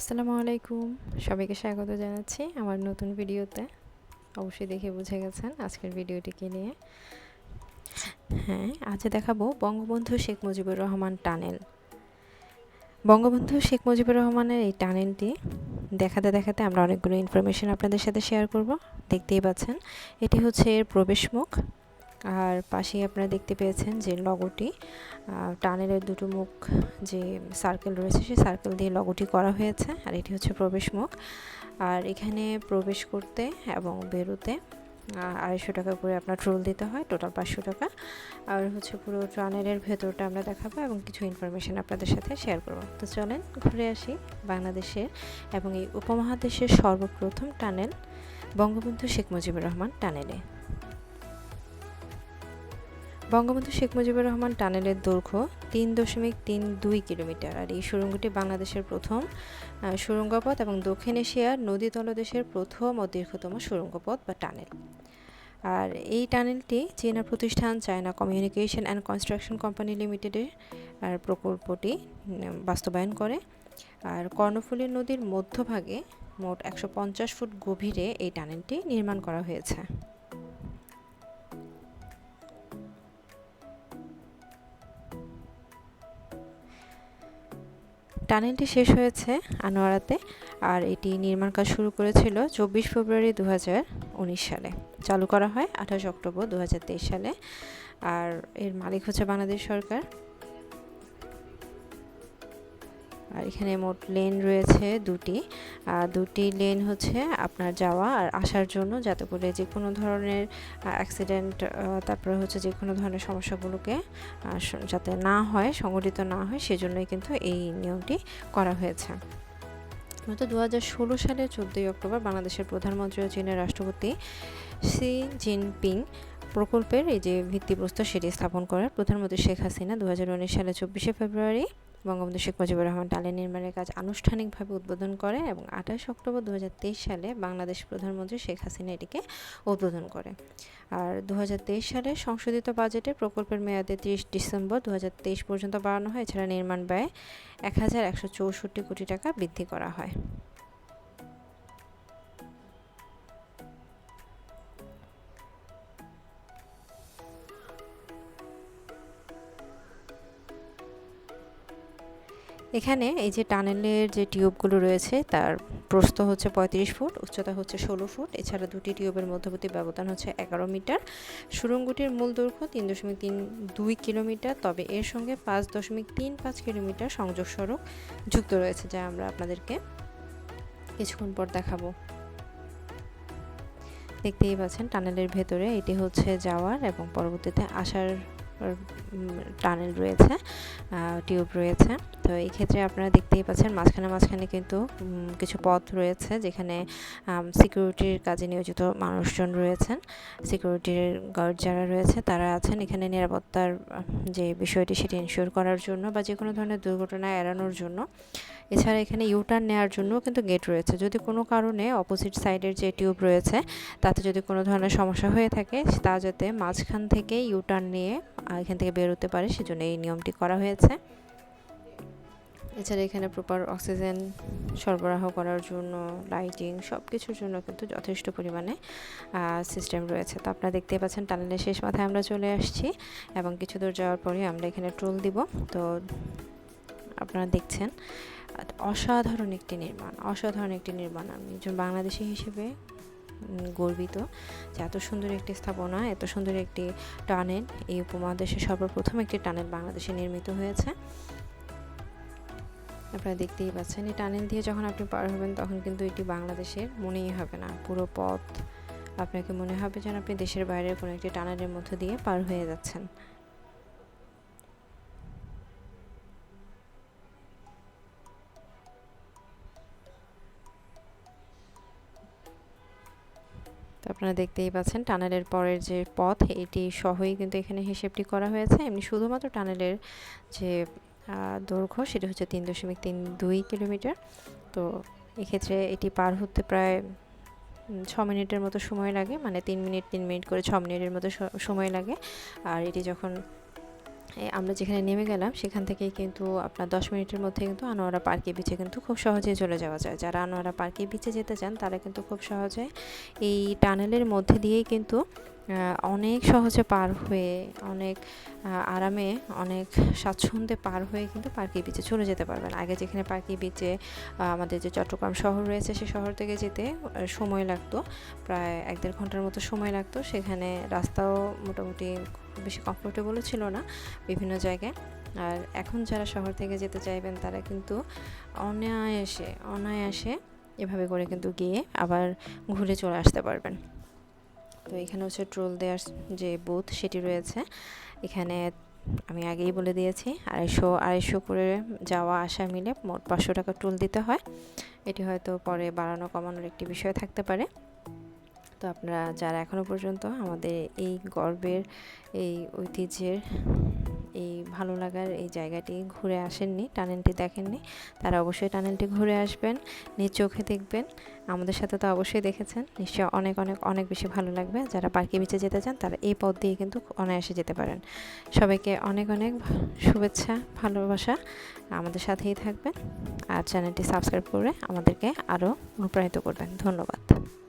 আসসালামু আলাইকুম। সবাইকে স্বাগত জানাচ্ছি আমার নতুন ভিডিওতে। অবশ্যই দেখে বুঝে গেছেন আজকের ভিডিওটিকে নিয়ে। হ্যাঁ আজ দেখাবো বঙ্গবন্ধু শেখ মুজিবুর রহমান টানেল। বঙ্গবন্ধু শেখ মুজিবুর রহমানের এই টানেলটি দেখাতে দেখাতে আমরা অনেকগুলো ইনফরমেশন আপনাদের সাথে শেয়ার করব। দেখতেই পাচ্ছেন, এটি হচ্ছে এর প্রবেশমুখ। আর পাশেই আপনারা দেখতে পেয়েছেন যে লগোটি টানেলের দুটো মুখ যে সার্কেল রয়েছে, সেই সার্কেল দিয়ে লগোটি করা হয়েছে আর এটি হচ্ছে প্রবেশ মুখ। আর এখানে প্রবেশ করতে এবং বেরোতে আড়াইশো টাকা করে আপনার ট্রোল দিতে হয় টোটাল পাঁচশো টাকা। আর হচ্ছে পুরো টানেলের ভেতরটা আমরা দেখাবো এবং কিছু ইনফরমেশান আপনাদের সাথে শেয়ার করব। তো চলেন ঘুরে আসি বাংলাদেশের এবং এই উপমহাদেশের সর্বপ্রথম টানেল, বঙ্গবন্ধু শেখ মুজিবুর রহমান টানেলে। বঙ্গবন্ধু শেখ মুজিবুর রহমান টানেলের দৈর্ঘ্য তিন দশমিক তিন দুই কিলোমিটার। আর এই সুড়ঙ্গটি বাংলাদেশের প্রথম সুড়ঙ্গপথ এবং দক্ষিণ এশিয়ার নদী তলদেশের প্রথম ও দীর্ঘতম সুড়ঙ্গপথ বা টানেল। আর এই টানেলটি চীনা প্রতিষ্ঠান China communication and construction company লিমিটেডের, আর প্রকল্পটি বাস্তবায়ন করে। আর কর্ণফুলী নদীর মধ্যভাগে মোট একশো পঞ্চাশ ফুট গভীরে এই টানেলটি নির্মাণ করা হয়েছে। টানেলটি শেষ হয়েছে আনোয়ারাতে আর এটি নির্মাণ কাজ শুরু করেছিল চব্বিশ ফেব্রুয়ারি দু হাজার উনিশ সালে। চালু করা হয় আঠাশ অক্টোবর দু হাজার তেইশ সালে। আর এর মালিক হচ্ছে বাংলাদেশ সরকার। আর এখানে মোট লেন রয়েছে দুটি। আর দুটি লেন হচ্ছে আপনার যাওয়া আর আসার জন্য, যাতে করে যে কোনো ধরনের অ্যাক্সিডেন্ট তারপরে হচ্ছে যে কোনো ধরনের সমস্যাগুলোকে যাতে না হয় সংগঠিত না হয়, সেজন্যই কিন্তু এই নিয়মটি করা হয়েছে। মূলত দু হাজার ষোলো সালের চোদ্দোই অক্টোবর বাংলাদেশের প্রধানমন্ত্রী ও চীনের রাষ্ট্রপতি শি জিনপিং প্রকল্পের এই যে ভিত্তিপ্রস্তর সেটি স্থাপন করার প্রধানমন্ত্রী শেখ হাসিনা দু হাজার উনিশ সালে চব্বিশে ফেব্রুয়ারি। বঙ্গবন্ধু শেখ মুজিবুর রহমান টালি নির্মাণের কাজ আনুষ্ঠানিকভাবে উদ্বোধন করে এবং আঠাশ অক্টোবর দু হাজার তেইশ সালে বাংলাদেশ প্রধানমন্ত্রী শেখ হাসিনা এটিকে উদ্বোধন করে আর দু হাজার তেইশ সালে সংশোধিত বাজেটে প্রকল্পের মেয়াদে তিরিশ ডিসেম্বর দু হাজার তেইশ পর্যন্ত বাড়ানো হয়। এছাড়া নির্মাণ ব্যয় এক হাজার একশো চৌষট্টি কোটি টাকা বৃদ্ধি করা হয়। এখানে এই যে টানেলের যে টিউবগুলো রয়েছে, তার প্রস্থ হচ্ছে পঁয়ত্রিশ ফুট, উচ্চতা হচ্ছে ষোলো ফুট। এছাড়া দুটি টিউবের মধ্যবর্তী ব্যবধান হচ্ছে এগারো মিটার। সুরঙ্গটির মূল দৈর্ঘ্য তিন দশমিক তিন দুই কিলোমিটার, তবে এর সঙ্গে পাঁচ দশমিক তিন পাঁচ কিলোমিটার সংযোগ সড়ক যুক্ত রয়েছে, যা আমরা আপনাদেরকে কিছুক্ষণ পর দেখাবো। দেখতেই পাচ্ছেন, টানেলের ভেতরে এটি হচ্ছে যাওয়ার এবং পরবর্তীতে আসার টানেল রয়েছে টিউব রয়েছে। তো এই ক্ষেত্রে আপনারা দেখতেই পাচ্ছেন মাঝখানে মাঝখানে কিন্তু কিছু পথ রয়েছে যেখানে সিকিউরিটির কাজে নিয়োজিত মানুষজন রয়েছেন। সিকিউরিটির গার্ড যারা রয়েছে তারা আছেন এখানে নিরাপত্তার যে বিষয়টি সেটি ইনশিওর করার জন্য বা যে কোনো ধরনের দুর্ঘটনা এড়ানোর জন্য। এছাড়া এখানে ইউটার্ন নেওয়ার জন্য কিন্তু গেট রয়েছে। যদি কোনো কারণে অপোজিট সাইডের যে টিউব রয়েছে, তাতে যদি কোনো ধরনের সমস্যা হয়ে থাকে, তা যাতে মাঝখান থেকে ইউটার্ন নিয়ে এখান থেকে বেরোতে পারে, সেজন্য এই নিয়মটি করা হয়েছে। এছাড়া এখানে প্রপার অক্সিজেন সরবরাহ করার জন্য লাইটিং সব কিছুর জন্য কিন্তু যথেষ্ট পরিমাণে সিস্টেম রয়েছে। তো আপনারা দেখতে পাচ্ছেন টানেলের শেষ মাথায় আমরা চলে আসছি এবং কিছু দূর যাওয়ার পরে আমরা এখানে ট্রোল দিব। তো আপনারা দেখছেন অসাধারণ একটি নির্মাণ, অসাধারণ একটি নির্মাণ আমি একজন বাংলাদেশি হিসেবে গর্বিত যে এত সুন্দর একটি স্থাপনা, এত সুন্দর একটি টানেল, এই উপমহাদেশে সর্বপ্রথম একটি টানেল বাংলাদেশে নির্মিত হয়েছে। আপনারা দেখতেই পাচ্ছেন, এই টানেল দিয়ে যখন আপনি পার হবেন তখন কিন্তু এটি বাংলাদেশের মনেই হবে না। পুরো পথ আপনাকে মনে হবে যেন আপনি দেশের বাইরের কোনো একটি টানেলের মধ্য দিয়ে পার হয়ে যাচ্ছেন। তো আপনারা দেখতেই পাচ্ছেন টানেলের পরের যে পথ, এটি সহই কিন্তু এখানে হিসেবটি করা হয়েছে। এমনি শুধুমাত্র টানেলের যে দৈর্ঘ্য, সেটি হচ্ছে তিন দশমিক তিন দুই কিলোমিটার। তো এক্ষেত্রে এটি পার হতে প্রায় ছ মিনিটের মতো সময় লাগে। মানে তিন মিনিট তিন মিনিট করে ছ মিনিটের মতো সময় লাগে। আর এটি যখন আমরা যেখানে নেমে গেলাম, সেখান থেকে কিন্তু আপনার দশ মিনিটের মধ্যে কিন্তু আনোয়ারা পার্কে বিচে কিন্তু খুব সহজেই চলে যাওয়া যায়। যারা আনোয়ারা পার্কে বিচে যেতে চান, তারা কিন্তু খুব সহজে এই টানেলের মধ্যে দিয়েই কিন্তু অনেক সহজে পার হয়ে, অনেক আরামে অনেক স্বাচ্ছন্দ্যে পার হয়ে কিন্তু পার্কি বিচে চলে যেতে পারবেন। আগে যেখানে পার্কি বিচে আমাদের যে চট্টগ্রাম শহর রয়েছে সে শহর থেকে যেতে সময় লাগতো। প্রায় এক দেড় ঘণ্টার মতো সময় লাগতো। সেখানে রাস্তাও মোটামুটি বেশি কমফোর্টেবলও ছিল না বিভিন্ন জায়গায়। আর এখন যারা শহর থেকে যেতে চাইবেন, তারা কিন্তু অনায়াসে অনায়াসে এভাবে করে কিন্তু গিয়ে আবার ঘুরে চলে আসতে পারবেন। তো এখানে হচ্ছে ট্রোল দেওয়ার যে বুথ সেটি রয়েছে। এখানে আমি আগেই বলে দিয়েছি, আড়াইশো আড়াইশো করে যাওয়া, আসা মিলে মোট পাঁচশো টাকা ট্রোল দিতে হয়। এটি হয়তো পরে বাড়ানো, কমানোর একটি বিষয় থাকতে পারে। তো আপনারা যারা এখনও পর্যন্ত আমাদের এই গর্বের, এই ঐতিহ্যের এই ভালো লাগার এই জায়গাটি ঘুরে আসেননি, টানেলটি দেখেননি। তারা অবশ্যই টানেলটি ঘুরে আসবেন, নিজ চোখে দেখবেন। আমাদের সাথে তো অবশ্যই দেখেছেন নিশ্চয়ই অনেক অনেক অনেক বেশি ভালো লাগবে। যারা পার্কে বিচে যেতে চান, তারা এই পথ দিয়ে কিন্তু অনায়াসে যেতে পারেন। সবাইকে অনেক অনেক শুভেচ্ছা, ভালোবাসা আমাদের সাথেই থাকবেন। আর চ্যানেলটি সাবস্ক্রাইব করে আমাদেরকে আরও অনুপ্রাণিত করবেন। ধন্যবাদ।